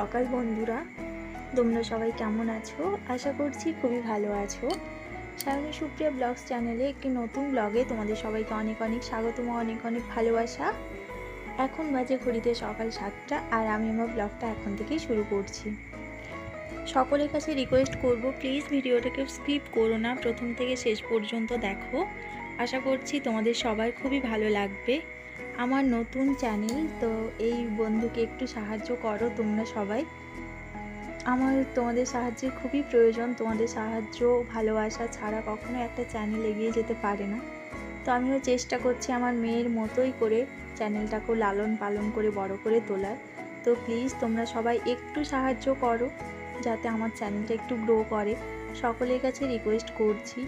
সকাল বন্ধুরা, তোমরা সবাই কেমন আছো? আশা করছি খুবই ভালো আছো। সায়নী সুপ্রিয়া ব্লগস চ্যানেলে একটি নতুন ব্লগে তোমাদের সবাইকে অনেক অনেক স্বাগতম, অনেক অনেক ভালোবাসা। এখন বাজে ঘড়িতে সকাল সাতটা, আর আমি আমার ব্লগটা এখন থেকেই শুরু করছি। সকলের কাছে রিকোয়েস্ট করব প্লিজ ভিডিওটাকে স্কিপ করো না, প্রথম থেকে শেষ পর্যন্ত দেখো। আশা করছি তোমাদের সবার খুবই ভালো লাগবে। আমার নতুন চ্যানেল তো এই বন্ধুকে একটু সাহায্য করো তোমরা সবাই। আমার তোমাদের সাহায্যের খুবই প্রয়োজন, তোমাদের সাহায্য ভালোবাসা ছাড়া কখনো একটা চ্যানেল এগিয়ে যেতে পারে না। তো আমিও চেষ্টা করছি আমার মেয়ের মতোই করে চ্যানেলটাকেও লালন পালন করে, বড় করে তোলার। তো প্লিজ তোমরা সবাই একটু সাহায্য করো, যাতে আমার চ্যানেলটা একটু গ্রো করে। সকলের কাছে রিকোয়েস্ট করছি।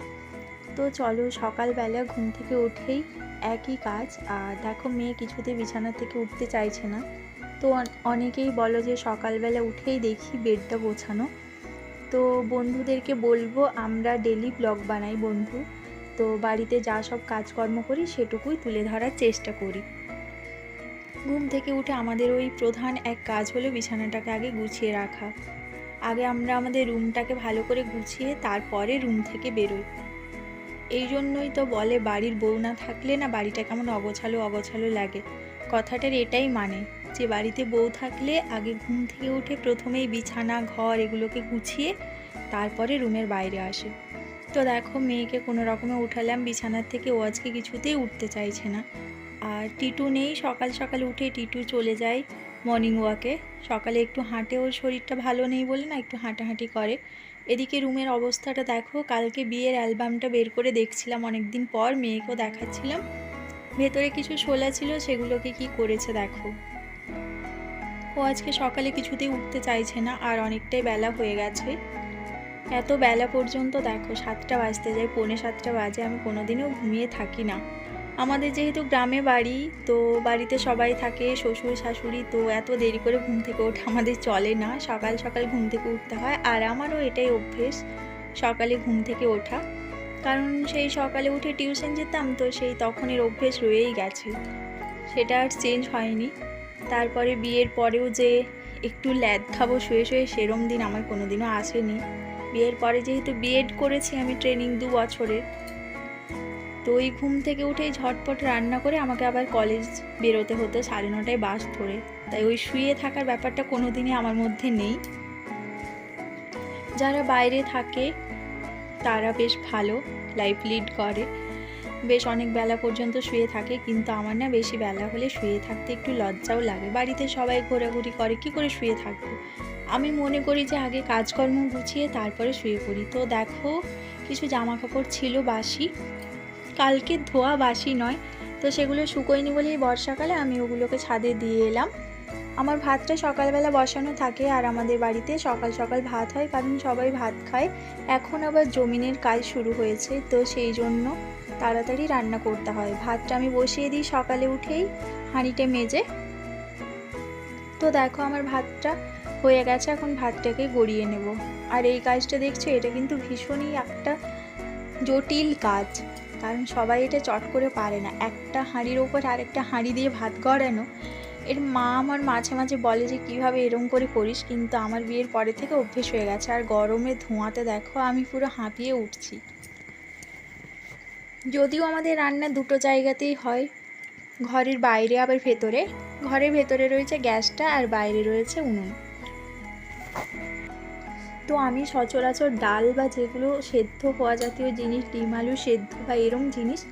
তো চলো সকালবেলা ঘুম থেকে উঠেই একই কাজ। আর দেখো, মেয়ে কিছুতে বিছানা থেকে উঠতে চাইছে না। তো অনেকেই বলো যে সকালবেলা উঠেই দেখি বেডটা গোছানো। তো বন্ধুদেরকে বলব, আমরা ডেলি ব্লগ বানাই বন্ধু। তো বাড়িতে যা সব কাজকর্ম করি, সেটুকুই তুলে ধরার চেষ্টা করি। ঘুম থেকে উঠে আমাদের ওই প্রধান এক কাজ হলো বিছানাটাকে আগে গুছিয়ে রাখা। আগে আমরা আমাদের রুমটাকে ভালো করে গুছিয়ে তারপরে রুম থেকে বেরোই। এই জন্যই তো বলে বাড়ির বউ না থাকলে না বাড়িটা কেমন অগোছালো অগোছালো লাগে। কথাটার এটাই মানে যে বাড়িতে বউ থাকলে আগে ঘুম থেকে উঠে প্রথমেই বিছানা, ঘর এগুলোকে গুছিয়ে তারপরে রুমের বাইরে আসে। তো দেখো মেয়েকে কোনো রকমে উঠালাম, বিছানার থেকে ও আজকে কিছুতেই উঠতে চাইছে না। আর টিটু নেই, সকাল সকাল উঠে টিটু চলে যায় মর্নিং ওয়াকে সকালে একটু হাঁটে, ওর শরীরটা ভালো নেই বলে না একটু হাঁটাহাঁটি করে। এদিকে রুমের অবস্থাটা দেখো, কালকে বিয়ের অ্যালবামটা বের করে দেখছিলাম অনেক দিন পর, মেয়েকেও দেখাচ্ছিলাম। ভেতরে কিছু শোলা ছিল, সেগুলোকে কি করেছে দেখো। ও আজকে সকালে কিছুতেই উঠতে চাইছে না, আর অনেকটাই বেলা হয়ে গেছে। এত বেলা পর্যন্ত দেখো, সাতটা বাজতে যায়, পৌনে সাতটা বাজে, আমি কোনোদিনও ঘুমিয়ে থাকি না। আমাদের যেহেতু গ্রামে বাড়ি, তো বাড়িতে সবাই থাকে, শ্বশুর, শাশুড়ি, তো এত দেরি করে ঘুম থেকে ওঠা আমাদের চলে না। সকাল সকাল ঘুম থেকে উঠতে হয় আর আমারও এটাই অভ্যেস, সকালে ঘুম থেকে ওঠা। কারণ সেই সকালে উঠে টিউশন যেতাম, তো সেই তখনের অভ্যেস রয়েই গেছে। সেটা আর চেঞ্জ হয়নি। তারপরে বিয়ের পরেও যে একটু ল্যাদ খাব, শুয়ে শুয়ে সেরম দিন আমার কোনো দিনও আসেনি। বিয়ের পরে যেহেতু বিএড করেছি আমি, ট্রেনিং দু বছরের তো ওই ঘুম থেকে উঠেই ঝটপট রান্না করে আমাকে আবার কলেজ বেরোতে হতো সাড়ে নটায় বাস ধরে। তাই ওই শুয়ে থাকার ব্যাপারটা কোনো দিনই আমার মধ্যে নেই। যারা বাইরে থাকে, তারা বেশ ভালো লাইফ লিড করে। বেশ অনেক বেলা পর্যন্ত শুয়ে থাকে, কিন্তু আমার না বেশি বেলা হলে শুয়ে থাকতে একটু লজ্জাও লাগে। বাড়িতে সবাই ঘোরাঘুরি করে, কি করে শুয়ে থাকব? আমি মনে করি যে আগে কাজকর্ম গুছিয়ে তারপরে শুয়ে পড়ি। তো দেখো, কিছু জামা কাপড় ছিল বাসি। কালকে ধোয়া বাসি নয়, তো সেগুলো শুকোয়নি বলেই বর্ষাকালে আমি ওগুলোকে ছাদে দিয়ে এলাম। আমার ভাতটা সকালবেলা বসানো থাকে আর আমাদের বাড়িতে সকাল সকাল ভাত হয়, কারণ সবাই ভাত খায়। এখন আবার জমিনের কাজ শুরু হয়েছে, তো সেই জন্য তাড়াতাড়ি রান্না করতে হয়। ভাতটা আমি বসিয়ে দিই সকালে উঠেই হাঁড়িতে মেজে। তো দেখো আমার ভাতটা হয়ে গেছে, এখন ভাতটাকে গড়িয়ে নেব। আর এই কাজটা দেখছ, এটা কিন্তু ভীষণই একটা জটিল কাজ। কারণ সবাই এটা চট করে পারে না। একটা হাঁড়ির ওপর আরেকটা হাঁড়ি দিয়ে ভাত গড়ানো, এর মা আমার মাঝে মাঝে বলে যে, কীভাবে এরম করে করিস? কিন্তু আমার বিয়ের পরে থেকে অভ্যেস হয়ে গেছে। আর গরমে ধোঁয়াতে দেখো, আমি পুরো হাঁপিয়ে উঠছি। যদিও আমাদের রান্না দুটো জায়গাতেই হয়, ঘরের বাইরে আবার ভেতরে। ঘরের ভেতরে রয়েছে গ্যাসটা আর বাইরে রয়েছে উনুন। তো আমি সচরাচর ডাল বা যেগুলো সেদ্ধ হওয়া জাতীয় জিনিস, ডিম, আলু সেদ্ধ বা এরম জিনিস,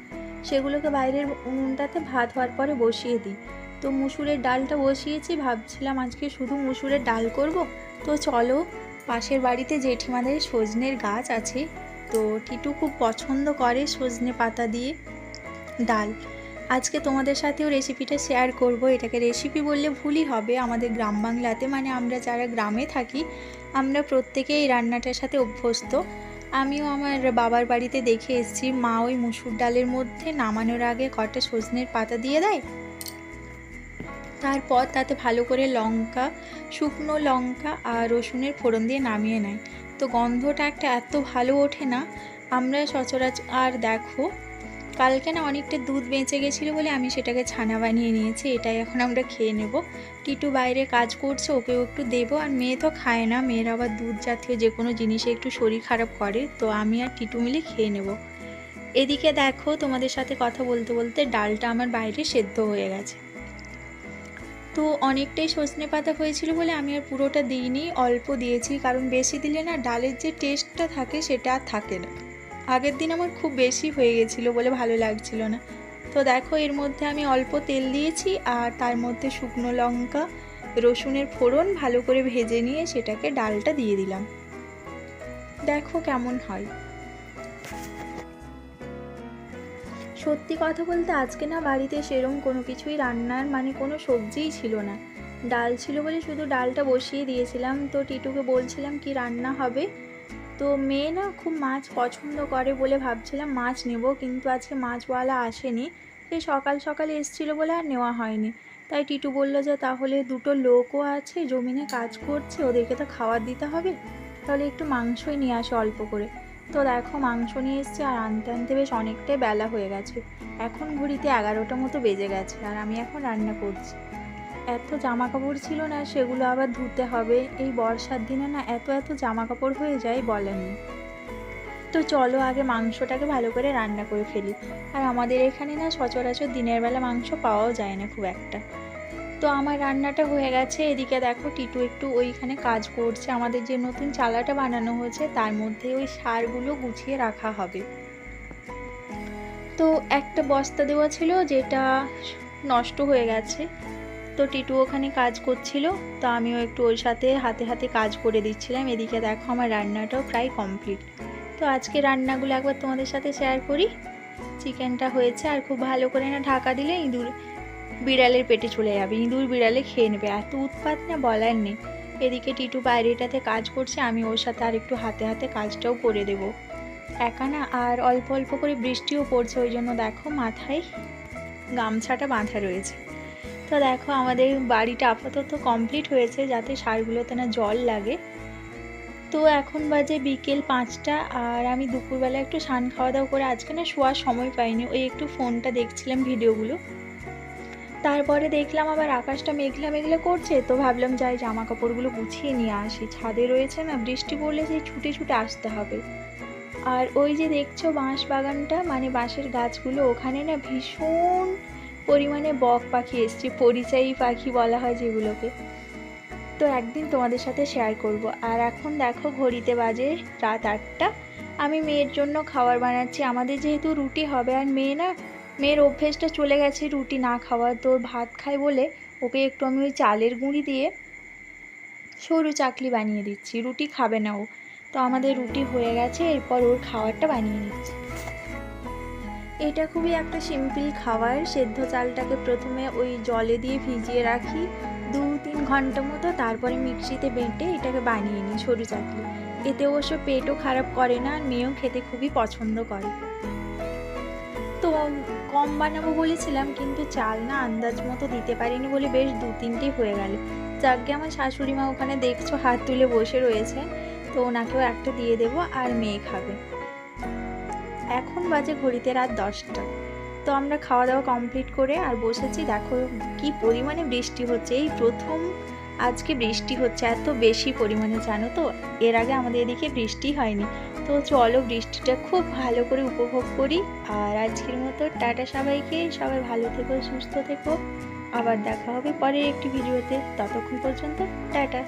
সেগুলোকে বাইরের উনুনটাতে ভাত হওয়ার পরে বসিয়ে দিই। তো মুসুরের ডালটা বসিয়েছি, ভাবছিলাম আজকে শুধু মুসুরের ডাল করব। তো চলো, পাশের বাড়িতে জেঠিমাদের সজনের গাছ আছে। তো টিটু খুব পছন্দ করে সজনে পাতা দিয়ে ডাল। আজকে তোমাদের সাথেও রেসিপিটা শেয়ার করব। এটাকে রেসিপি বললে ভুলই হবে। আমাদের গ্রাম বাংলাতে মানে আমরা যারা গ্রামে থাকি আমরা প্রত্যেকেই এই রান্নাটার সাথে অভ্যস্ত। আমিও আমার বাবার বাড়িতে দেখে এসেছি, মা ওই মুসুর ডালের মধ্যে নামানোর আগে কটা সজনের পাতা দিয়ে দেয়। তারপর তাতে ভালো করে লঙ্কা, শুকনো লঙ্কা আর রসুনের ফোড়ন দিয়ে নামিয়ে নেয়। তো গন্ধটা একটা এত ভালো ওঠে না, আমরা সচরাচর, আর দেখো কালকে না অনেকটা দুধ বেঁচে গেছিল বলে আমি সেটাকে ছানা বানিয়ে নিয়েছি, এটাই এখন আমরা খেয়ে নেব। টিটু বাইরে কাজ করছে, ওকেও একটু দেবো। আর মেয়ে তো খায় না, মেয়ের আবার দুধ জাতীয় যে কোনো জিনিসে একটু শরীর খারাপ করে, তো আমি আর টিটু মিলে খেয়ে নেব। এদিকে দেখো, তোমাদের সাথে কথা বলতে বলতে ডালটা আমার বাইরে সেদ্ধ হয়ে গেছে। তো অনেকটাই সজনে পাতা হয়েছিল বলে আমি আর পুরোটা দিইনি, অল্প দিয়েছি, কারণ বেশি দিলে না ডালের যে টেস্টটা থাকে সেটা আর থাকে না। আগের দিন আমার খুব বেশি হয়ে গেছিল বলে ভালো লাগছিল না। তো দেখো এর মধ্যে আমি অল্প তেল দিয়েছি আর তার মধ্যে শুকনো লঙ্কা, রসুনের ফোড়ন ভালো করে ভেজে নিয়ে সেটাকে ডালটা দিয়ে দিলাম। দেখো কেমন হয়। সত্যি কথা বলতে আজকে না বাড়িতে সেরম কোনো কিছুই রান্নার মানে কোনো সবজিই ছিল না। ডাল ছিল বলে শুধু ডালটা বসিয়ে দিয়েছিলাম। তো টিটুকে বলছিলাম কি রান্না হবে? তো মেয়ে না খুব মাছ পছন্দ করে বলে ভাবছিলাম মাছ নেব, কিন্তু আজকে মাছওয়ালা আসেনি। সে সকাল সকাল এসেছিল বলে আর নেওয়া হয়নি। তাই টিটু বলল যে, তাহলে দুটো লোকও আছে, জমিনে কাজ করছে, ওদেরকে তো খাবার দিতে হবে। তাহলে একটু মাংসই নিয়ে আসে অল্প করে। তো দেখো, মাংস নিয়ে এসছে আর আনতে আনতে বেশ অনেকটাই বেলা হয়ে গেছে। এখন ঘড়িতে এগারোটা মতো বেজে গেছে আর আমি এখন রান্না করছি। এত জামা কাপড় ছিল না, সেগুলো আবার ধুতে হবে। এই বর্ষার দিনে না এত এত জামা কাপড় হয়ে যায় বলেন তো চলো আগে মাংসটাকে ভালো করে রান্না করে ফেলি। আর আমাদের এখানে না সচরাচর দিনের বেলা মাংস পাওয়াও যায় না খুব একটা। তো আমার রান্নাটা হয়ে গেছে। এদিকে দেখো টিটু একটু ওইখানে কাজ করছে। আমাদের যে নতুন চালাটা বানানো হয়েছে, তার মধ্যে ওই সারগুলো গুছিয়ে রাখা হবে। তো একটা বস্তা দেওয়া ছিল, যেটা নষ্ট হয়ে গেছে। তো টিটু ওখানে কাজ করছিল, তো আমিও একটু ওর সাথে হাতে হাতে কাজ করে দিচ্ছিলাম। এদিকে দেখো আমার রান্নাটাও প্রায় কমপ্লিট। তো আজকে রান্নাগুলো একবার তোমাদের সাথে শেয়ার করি। চিকেনটা হয়েছে আর খুব ভালো করে না ঢাকা দিলে ইঁদুর বিড়ালের পেটে চলে যাবে, ইঁদুর বিড়ালে খেয়ে নেবে। এত উৎপাত না বলার নেই। এদিকে টিটু বাইরেটাতে কাজ করছে, আমি ওর সাথে আর একটু হাতে হাতে কাজটাও করে দেব। একা না, আর অল্প অল্প করে বৃষ্টিও পড়ছে, ওই জন্য দেখো মাথায় গামছাটা বাঁধা রয়েছে। তো দেখো আমাদের বাড়িটা আপাতত কমপ্লিট হয়েছে, যাতে সারগুলোতে না জল লাগে। তো এখন বাজে বিকেল পাঁচটা, আর আমি দুপুরবেলা একটু সান খাওয়া দাওয়া করে আজকে না শোয়ার সময় পাইনি, ওই একটু ফোনটা দেখছিলাম ভিডিওগুলো। তারপরে দেখলাম আবার আকাশটা মেঘলা মেঘলা করছে, তো ভাবলাম যাই জামা কাপড়গুলো গুছিয়ে নিয়ে আসি। ছাদে রয়েছে না, বৃষ্টি পড়লে সেই ছুটে ছুটে আসতে হবে। আর ওই যে দেখছ বাঁশ বাগানটা মানে বাঁশের গাছগুলো, ওখানে না ভীষণ পরিমাণে বক পাখি এসছে, পরিযায়ী পাখি বলা হয় যেগুলোকে। তো একদিন তোমাদের সাথে শেয়ার করব। আর এখন দেখো ঘড়িতে বাজে রাত আটটা। আমি মেয়ের জন্য খাবার বানাচ্ছি। আমাদের যেহেতু রুটি হবে আর মেয়ে না, মেয়ের অভ্যেসটা চলে গেছে রুটি না খাওয়ার তো ভাত খায় বলে ওকে একটু আমি ওই চালের গুঁড়ি দিয়ে সরু চাকলি বানিয়ে দিচ্ছি। রুটি খাবে না ও। তো আমাদের রুটি হয়ে গেছে, এরপর ওর খাবারটা বানিয়ে নিচ্ছি। এটা খুবই একটা সিম্পল খাবার। সেদ্ধ চালটাকে প্রথমে ওই জলে দিয়ে ভিজিয়ে রাখি। দু তিন ঘণ্টা মতো তারপরে মিক্সিতে বেটে এটাকে বানিয়ে নিই সরু চাকলি এতে অবশ্য পেটও খারাপ করে না, আর মেয়েও খেতে খুবই পছন্দ করে। তো কম বানাবো বলেছিলাম, কিন্তু চাল না আন্দাজ মতো দিতে পারিনি বলে বেশ দু তিনটেই হয়ে গেল। যাকে আমার শাশুড়ি মা ওখানে দেখছ, হাত তুলে বসে রয়েছে। তো ওনাকেও একটা দিয়ে দেবো, আর মেয়ে খাবে। এখন বাজে ঘড়িতে রাত দশটা। তো আমরা খাওয়া দাওয়া কমপ্লিট করে আর বসেছি, দেখো কি পরিমাণে বৃষ্টি হচ্ছে। এই প্রথম আজকে বৃষ্টি হচ্ছে, এত বেশি পরিমাণে, জানো তো? এর আগে আমাদের এদিকে বৃষ্টি হয়নি। তো চলো বৃষ্টিটা খুব ভালো করে উপভোগ করি। আর আজকের মতো টাটা সবাইকে, সবাই ভালো থেকো, সুস্থ থেকো। আবার দেখা হবে পরের একটি ভিডিওতে। ততক্ষণ পর্যন্ত টাটা।